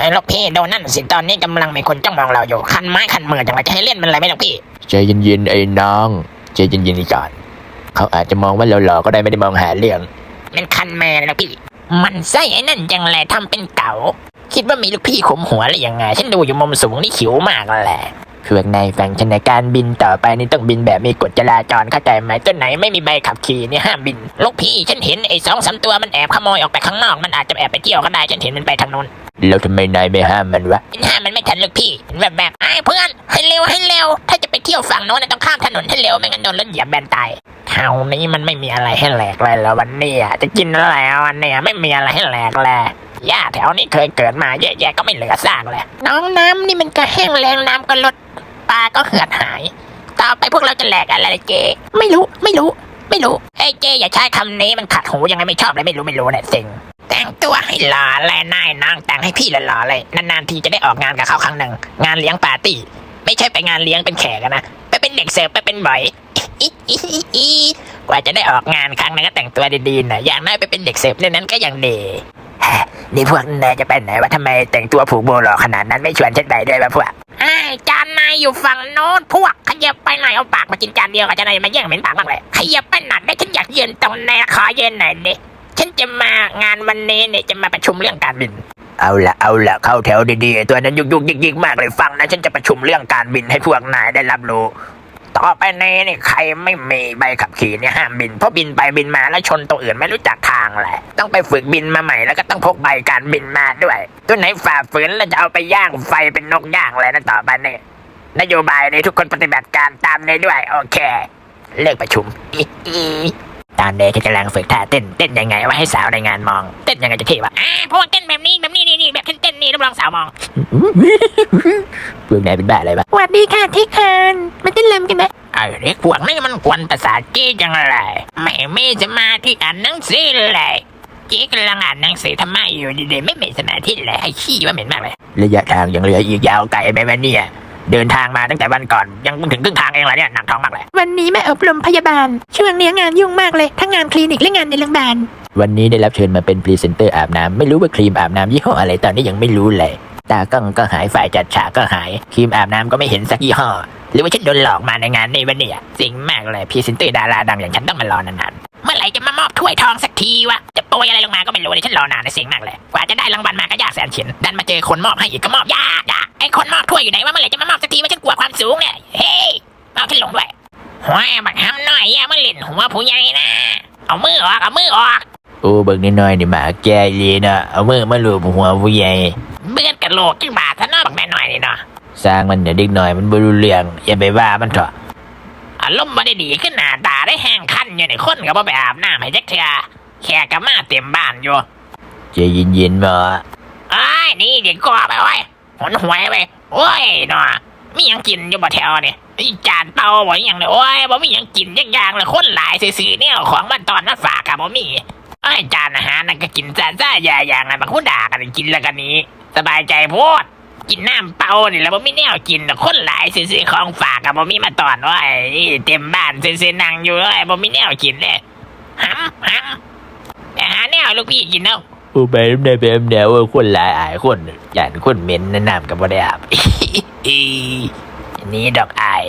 ให้ลูกพี่ดูนั่นสิตอนนี้กำลังมีคนจ้องมองเราอยู่คันไม้คันมือจังเลยจะให้เล่นมันอะไรไหมลูกพี่ ใจเย็นๆไอ้น้องใจเย็นๆก่อนเขาอาจจะมองว่าเราหล่อก็ได้ไม่ได้มองหาเรื่อง มันคันแม่นะพี่ มันไส้ไอ้นั่นจังเลยทำเป็นเก่าคิดว่ามีลูกพี่ขมหัวหรือยังไงฉันดูอยู่มุมสูงนี่ขิวมากแหละพวกนายฟังฉันในการบินต่อไปนี่ต้องบินแบบมีกฎจราจรเข้าใจไหมต้นไหนไม่มีใบขับขี่เนี่ยห้ามบิน ลูกพี่ฉันเห็นไอ้สองสามตัวมันแอบขโมยออกไปข้างนอก มันอาจจะแอบไปเที่ยวก็ได้ฉันเห็นมันไปทางนู้น แล้วทำไมนายไม่ห้ามมันวะฉันห้ามมันไม่ทันลูกพี่แบบแบบไอ้เพื่อนให้เร็วให้เร็ว ถ้าจะไปเที่ยวฝั่งโน้นนะต้องข้ามถนนให้เร็วไม่งั้นโดนรถเหยียบแบนตายเท่านี้มันไม่มีอะไรให้แหลกเลยแล้ววันนี้จะกินอะไรวันเนี้ยไม่มีอะไรให้แหลกเลยหญ้าแถวนี้เคยเกิดมาเยอะแยะก็ไม่เหลือซากเลยน้องน้ำนี่มันก็แห้งแรงน้ำก็ลดปลาก็เหือดหาย ต่อไปพวกเราจะแหลกอะไรเจไม่รู้ไม่รู้ ไม่รู้เอ้เจอย่าใช้คำนี้มันขัดหูยังไงไม่ชอบเลยไม่รู้ไม่รู้เนี่ยสิง แต่งตัวให้หล่อแลนายนางแต่งให้พี่หล่อๆเลยนานๆทีจะได้ออกงานกับเขาครั้งหนึ่งงานเลี้ยงปาร์ตี้ ไม่ใช่ไปงานเลี้ยงเป็นแขกอะนะไปเป็นเด็กเสิร์ฟไปเป็นบ่อยกว่าจะได้ออกงานครั้งหนึงก็แต่งตัวดีๆหน่อยอย่างน้อยไปเป็นเด็กเสิร์ฟเนี่ยนั้นก็ยังดีฮะนี่พวกนายจะไปไหนวะทำไมแต่งตัวผูกโบหล่อขนาดนั้นไม่ชวนฉันไปด้วยวะพวก ไอ้จานนายอยู่ฝั่งโน้นพวกขยับไปหน่อยเอาปากมากินจานเดียวกับจานนายมาแย่งเหม็นปากบ้างเลยขยับไปหน่อยได้ฉันอยากยืนตรงนี้ขอยืนหน่อยดิ ฉันจะมางานวันนี้เนี่ยจะมาประชุมเรื่องการบิน เอาละเอาละเข้าแถวดีๆ ตัวนั้นยุกยุกยิกยิกมากเลยฟังนะฉันจะประชุมเรื่องการบินให้พวกนายได้รับรู้ ต่อไปนี้นี่ใครไม่มีใบขับขี่เนี่ยห้ามบินเพราะบินไปบินมาแล้วชนตัวอื่นไม่รู้จักทางแหละต้องไปฝึกบินมาใหม่แล้วก็ต้องพกใบการบินมาด้วย ตัวไหนฝ่าฝืนแล้วจะเอาไปย่างไฟเป็นนกย่างเลยนะต่อไปนี่นโยบายนี้ทุกคนปฏิบัติการตามนี้ด้วย โอเค เลิกประชุมอีอี ตอนนี้ฉันกำลังฝึกท่าเต้นเต้นยังไงว่าให้สาวในงานมอง เต้นยังไงจะเท่วะอ่าเพราะว่าเต้นแบบนี้แบบนี้นี่นี่แบบเต้นๆนี่รับรองสาวมองพวกนายเป็นบ้าอะไรวะสวัสดีค่ะที่คานมาเต้นรำกันนะไอ้เด็กพวกนี้มันกวนภาษาจีจังเลยไม่มีสมาธิอ่านหนังสือเลยจีกำลังอ่านหนังสือธรรมะอยู่ดีๆไม่มีสมาธิเลยไอ้ขี้ว่าเหม็นมากเลยระยะทางยังเหลืออีกยาวไกลไกลไปไหมเนี่ย เดินทางมาตั้งแต่วันก่อน ยังเพิ่งถึงครึ่งทางเองเหรอเนี่ยหนักท้องมากเลยวันนี้แม่อบรมพยาบาล ช่วงนี้งานยุ่งมากเลย ทั้งงานคลินิกและงานในโรงพยาบาล วันนี้ได้รับเชิญมาเป็นพรีเซนเตอร์อาบน้ำไม่รู้ว่าครีมอาบน้ำยี่ห้ออะไรตอนนี้ยังไม่รู้เลย ตากล้องก็หายฝ่ายจัดฉากก็หายครีมอาบน้ำก็ไม่เห็นสักยี่ห้อ หรือว่าฉันโดนหลอกมาในงานนี้วะเนี่ยสิงมากเลยพรีเซนเตอร์ดาราดังอย่างฉันต้องมารอนานๆเมื่อ ไหร่จะมามอบถ้วยทองสักทีวะ จะโปรยอะไรลงมาก็ไม่รู้เลยฉันรอนานในสิงมากเลย กว่าจะได้รางวัลมาก็ยากแสนเข็ญดันมาเจอคนมอบให้อีกก็มอบยากอะไอ้คนมอบถ้วยอยู่ไหนวะเมื่อไหร่จะมามอบสักทีว่าฉันกลัวความสูงเนี่ย เฮ้ยเอาฉันลงด้วยหัวบักห้ำหน่อยอย่ามาเล่นหัวผู้ใหญ่นะ เอามือออก เอามือออกโอ้เบิกน้อยๆนี่หมาแก่เลยเนาะเอามือมาลูบหัวผู้ใหญ่เบือนกะโหลกจังบาทซะเนาะบักแม่หน่อยนี่เนาะสร้างมันเดี๋ยวเด็กหน่อยมันบ่รู้เรื่องอย่าไปว่ามันเถอะ อารมณ์บ่ได้ดีขึ้นหน้าตาได้แห้งคันอยู่ในคนก็บ่ไปอาบน้ำให้จักเทื่อแขกก็มาเต็มบ้านอยู่ใจเย็นๆมาไอ้ายนี่เด็กก็ไปไว้ยหนหวยไปโอ้ยเนาะมีหยังกินอยู่บ่แถวนี่ไอ้จานเปล่าบ่อหยังเลยโอ้ยบ่มีหยังกินจักอย่างเลยคนหลายซื่อๆเนี่ยของมันตอนนั้นฝากกับบ่มีไอ้ยจานอาหารนั่นก็กินซ่าซ่าๆอย่าอย่างนั้นบางคนด่ากันกินแล้วกันนี้ สบายใจโพด กินน้ำเปล่านี่แล้วบ่มีแนวกินคนหลายซื่อๆของฝากกับบ่มีมาตอนว่าเต็มบ้านซื่อๆนั่งอยู่เลยบ่มีแนวกินเลยห้ำห้ำแต่หาแนวลูกพี่กินเนาะโอ้ไปน้ำได้ไปน้ำเดียวว่าคนหลายอายคนย่านคนเหม็นแนะนำกับบ่ได้อาบอันนี้ดอกอาย